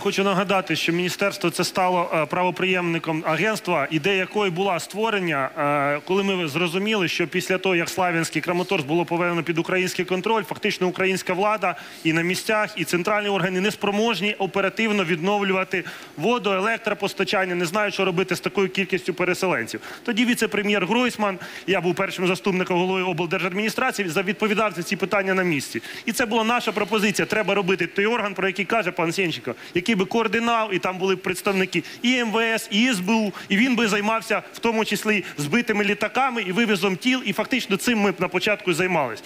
хочу нагадати, що міністерство це стало е, правоприємником агентства, ідея якої була створення, е, коли ми зрозуміли, що після того, як Слав'янський Краматорськ було повернено під український контроль, фактично українська влада і на місцях, і центральні органи не спроможні оперативно відновлювати воду, електропостачання, не знають, що робити з такою кількістю переселенців. Тоді віце-прем'єр Гройсман, я був першим заступником голови облдержадміністрації, відповідав за ці питання на місці. І це була наша пропозиція. Треба робити той орган, про який каже пан Сенченко, який би координав, і там були представники і МВС, і СБУ, і він би займався в тому числі збитими літаками і вивізом тіл. І фактично цим ми б на початку займалися.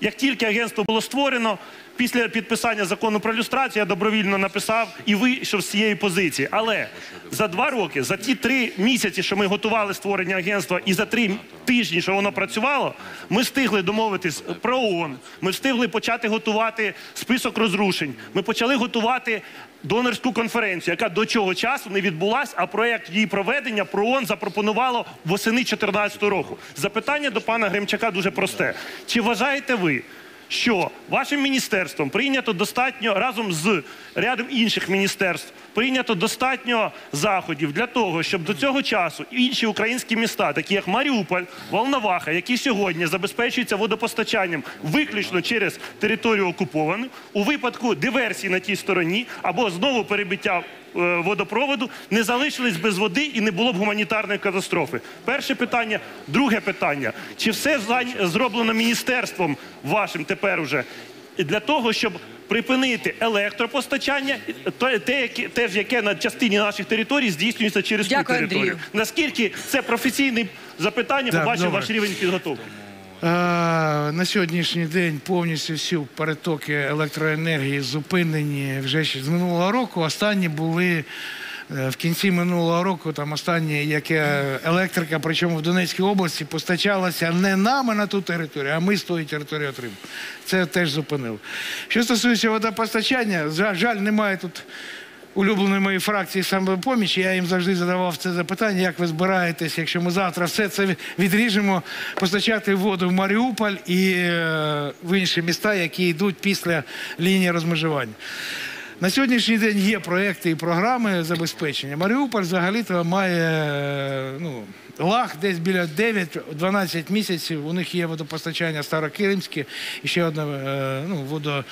Як тільки агентство було створено, після підписання закону про люстрацію я добровільно написав і вийшов з цієї позиції. Але за два роки, за ті три місяці, що ми готували створення агентства, і за три тижні, що воно працювало, ми встигли домовитись про ООН, ми встигли почати готувати список розрушень. Ми почали готувати донорську конференцію, яка до цього часу не відбулась, а проект її проведення про ООН запропонувало восени 2014 року. Запитання до пана Гремчака дуже просте. Чи вважаєте ви, що вашим міністерством прийнято достатньо разом з рядом інших міністерств прийнято достатньо заходів для того, щоб до цього часу інші українські міста, такі як Маріуполь, Волноваха, які сьогодні забезпечуються водопостачанням виключно через територію окуповану, у випадку диверсії на тій стороні або знову перебиття водопроводу не залишились без води і не було б гуманітарної катастрофи. Перше питання. Друге питання. Чи все зроблено міністерством вашим тепер уже для того, щоб припинити електропостачання, то- те, яке- те ж, яке на частині наших територій здійснюється через Дякую, ту територію? Андрію. Наскільки це професійне запитання, побачив ваш рівень підготовки? Е, На сьогоднішній день повністю всі перетоки електроенергії зупинені вже ще з минулого року. Останні були е, в кінці минулого року, там останні, яке електрика, причому в Донецькій області, постачалася не нами на ту територію, а ми з тої території отримали. Це теж зупинило. Що стосується водопостачання, жаль, немає тут улюбленої моєї фракції самопоміч, я їм завжди задавав це запитання, як ви збираєтесь, якщо ми завтра все це відріжемо, постачати воду в Маріуполь і е, в інші міста, які йдуть після лінії розмежування. На сьогоднішній день є проекти і програми забезпечення. Маріуполь взагалі-то має е, ну, лаг десь біля 9-12 місяців. У них є водопостачання Старокиримське і ще одне е, ну, водо.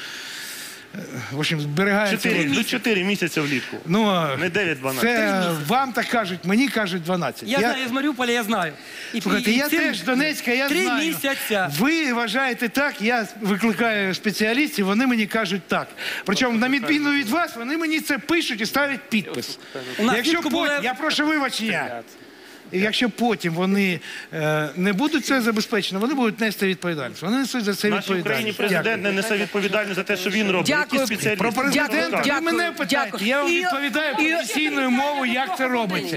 В общем, зберігається. Чотири, ну, чотири місяці влітку. Ну, а Не 9-12. Це вам так кажуть, мені кажуть 12. Я, знаю, з Маріуполя я знаю. І, Слухайте, і я цим теж з Донецька, я три знаю. місяця. Ви вважаєте так, я викликаю спеціалістів, вони мені кажуть так. Причому на відміну від вас, вони мені це пишуть і ставлять підпис. У нас Якщо влітку були- я прошу вибачення. І якщо потім вони е, не будуть це забезпечено, вони будуть нести відповідальність. Вони несуть за це В нашій Україні відповідальність. президент не несе відповідальність за те, що він робить. Дякую. Які спеціалісти? Про президента Дякую, ви мене питаєте. Я вам І- відповідаю і- професійною мовою, як це робиться.